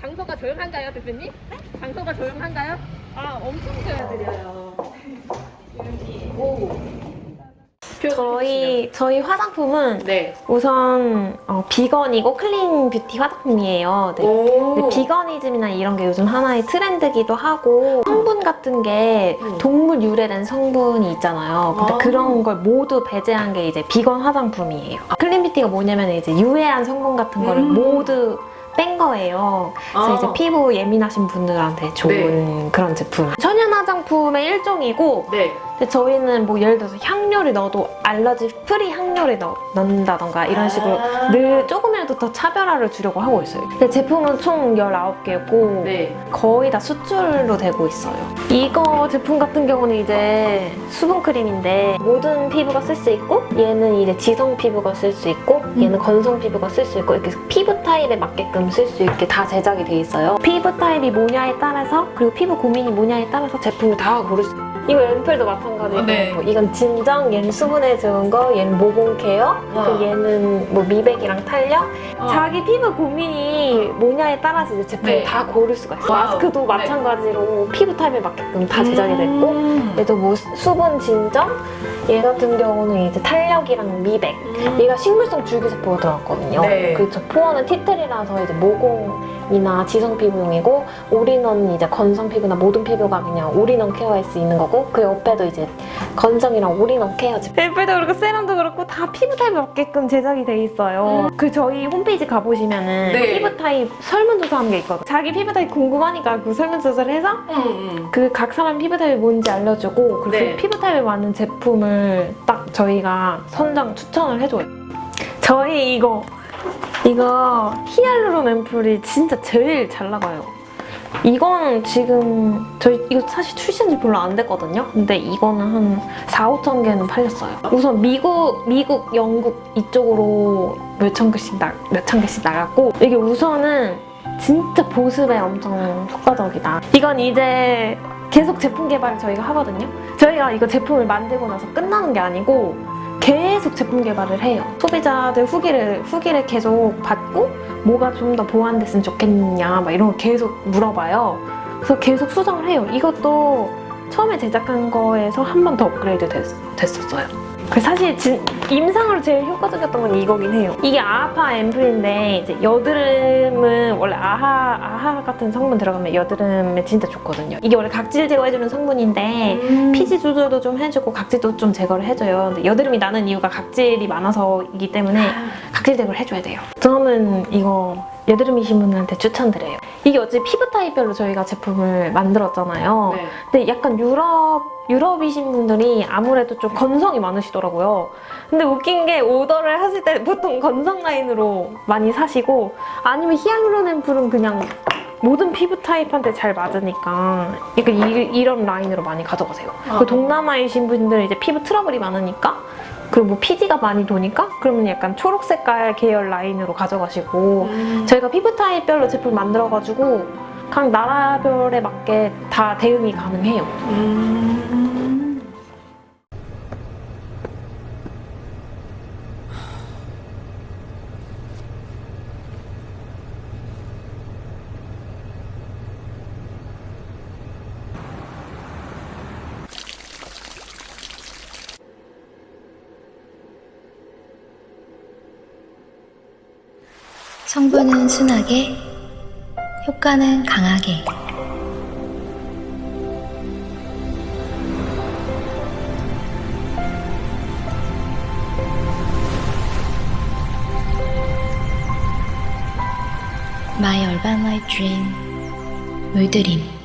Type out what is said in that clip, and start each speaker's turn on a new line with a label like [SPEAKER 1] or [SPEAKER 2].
[SPEAKER 1] 장소가 조용한가요, 대표님? 장소가 조용한가요? 아, 엄청 조용드려요. 오.
[SPEAKER 2] 저희 저희 화장품은
[SPEAKER 1] 네.
[SPEAKER 2] 우선 어, 비건이고 클린 뷰티 화장품이에요. 네.
[SPEAKER 1] 오.
[SPEAKER 2] 근데 비거니즘이나 이런 게 요즘 하나의 트렌드기도 하고 성분 같은 게
[SPEAKER 1] 음.
[SPEAKER 2] 동물 유래된 성분이 있잖아요. 근데
[SPEAKER 1] 아.
[SPEAKER 2] 그런 걸 모두 배제한 게 이제 비건 화장품이에요. 클린 뷰티가 뭐냐면 이제 유해한 성분 같은 거를
[SPEAKER 1] 음.
[SPEAKER 2] 모두 뺀 거예요. 그래서
[SPEAKER 1] 아.
[SPEAKER 2] 이제 피부 예민하신 분들한테 좋은 그런 제품. 천연 화장품의 일종이고
[SPEAKER 1] 네.
[SPEAKER 2] 저희는 뭐 예를 들어서 향료를 넣어도 알러지 프리 향료를 넣, 넣는다던가 이런 식으로
[SPEAKER 1] 아.
[SPEAKER 2] 늘 조금이라도 더 차별화를 주려고 하고 있어요. 근데 제품은 총 19개고
[SPEAKER 1] 네.
[SPEAKER 2] 거의 다 수출로 되고 있어요. 이거 제품 같은 경우는 이제 수분 크림인데 모든 피부가 쓸 수 있고 얘는 이제 지성 피부가 쓸 수 있고 얘는 건성 피부가 쓸 수 있고 이렇게 피부 타입에 맞게끔 쓸 수 있게 다 제작이 돼 있어요. 피부 타입이 뭐냐에 따라서 그리고 피부 고민이 뭐냐에 따라서 제품을 다 고를 수 이거 앰플도 마찬가지고
[SPEAKER 1] 어, 네.
[SPEAKER 2] 뭐 이건 진정, 얘는 수분에 좋은 거, 얘는 모공 케어,
[SPEAKER 1] 와.
[SPEAKER 2] 그 얘는 뭐 미백이랑 탄력,
[SPEAKER 1] 어.
[SPEAKER 2] 자기 피부 고민이 뭐냐에 따라서 이제 제품을
[SPEAKER 1] 네.
[SPEAKER 2] 다 고를 수가 있어요. 마스크도
[SPEAKER 1] 네.
[SPEAKER 2] 마찬가지로 피부 타입에 맞게끔 다 제작이 됐고
[SPEAKER 1] 음.
[SPEAKER 2] 얘도 뭐 수- 수분 진정, 얘 같은 경우는 이제 탄력이랑 미백.
[SPEAKER 1] 음.
[SPEAKER 2] 얘가 식물성 줄기세포가 들어갔거든요.
[SPEAKER 1] 네.
[SPEAKER 2] 그저 포원은 티틀이라서 이제 모공이나 지성 피부용이고 올인원은 이제 건성 피부나 모든 피부가 그냥 올인원 케어할 수 있는 거고 그 옆에도 이제 건성이랑 올인원 케어지. 앰플도 그렇고 세럼도 그렇고 다 피부 타입에 맞게끔 제작이 돼 있어요. 그 저희 홈페이지 가보시면은
[SPEAKER 1] 네.
[SPEAKER 2] 피부 타입 설문조사 한 게 있거든요. 자기 피부 타입 궁금하니까 그 설문조사를 해서
[SPEAKER 1] 음, 음.
[SPEAKER 2] 그각 사람 피부 타입이 뭔지 알려주고 그리고
[SPEAKER 1] 네.
[SPEAKER 2] 그 피부 타입에 맞는 제품을 딱 저희가 선정 추천을 해줘요. 저희 이거 이거 히알루론 앰플이 진짜 제일 잘 나가요. 이거는 지금 저희 이거 사실 출시한 지 별로 안 됐거든요. 근데 이거는 한 4, 5천 개는 팔렸어요. 우선 미국, 미국, 영국 이쪽으로 몇천 개씩 나, 몇천 개씩 나갔고 이게 우선은 진짜 보습에 엄청 효과적이다. 이건 이제 계속 제품 개발을 저희가 하거든요. 저희가 이거 제품을 만들고 나서 끝나는 게 아니고 계속 제품 개발을 해요. 소비자들 후기를 후기를 계속 받고 뭐가 좀 더 보완됐으면 좋겠냐 막 이런 거 계속 물어봐요. 그래서 계속 수정을 해요. 이것도 처음에 제작한 거에서 한 번 더 업그레이드 됐, 됐었어요. 그 사실 진, 임상으로 제일 효과적이었던 건 이거긴 해요. 이게 아하 앰플인데 이제 여드름은 원래 아하 아하 같은 성분 들어가면 여드름에 진짜 좋거든요. 이게 원래 각질 제거해주는 성분인데
[SPEAKER 1] 음.
[SPEAKER 2] 피지 조절도 좀 해주고 각질도 좀 제거를 해줘요. 근데 여드름이 나는 이유가 각질이 많아서이기 때문에 각질 제거를 해줘야 돼요. 저는 이거 여드름이신 분들한테 추천드려요. 이게 어차피 피부 타입별로 저희가 제품을 만들었잖아요.
[SPEAKER 1] 네.
[SPEAKER 2] 근데 약간 유럽 유럽이신 분들이 아무래도 좀 건성이 많으시더라고요. 근데 웃긴 게 오더를 하실 때 보통 건성 라인으로 많이 사시고 아니면 히알루론 앰플은 그냥 모든 피부 타입한테 잘 맞으니까 약간 이, 이런 라인으로 많이 가져가세요.
[SPEAKER 1] 아.
[SPEAKER 2] 그 동남아이신 분들은 이제 피부 트러블이 많으니까 그리고 뭐 피지가 많이 도니까 그러면 약간 초록 색깔 계열 라인으로 가져가시고
[SPEAKER 1] 음.
[SPEAKER 2] 저희가 피부 타입별로 제품 만들어가지고 각 나라별에 맞게 다 대응이 가능해요.
[SPEAKER 1] 음.
[SPEAKER 3] 성분은 순하게, 효과는 강하게. My Urban Life Dream 물드림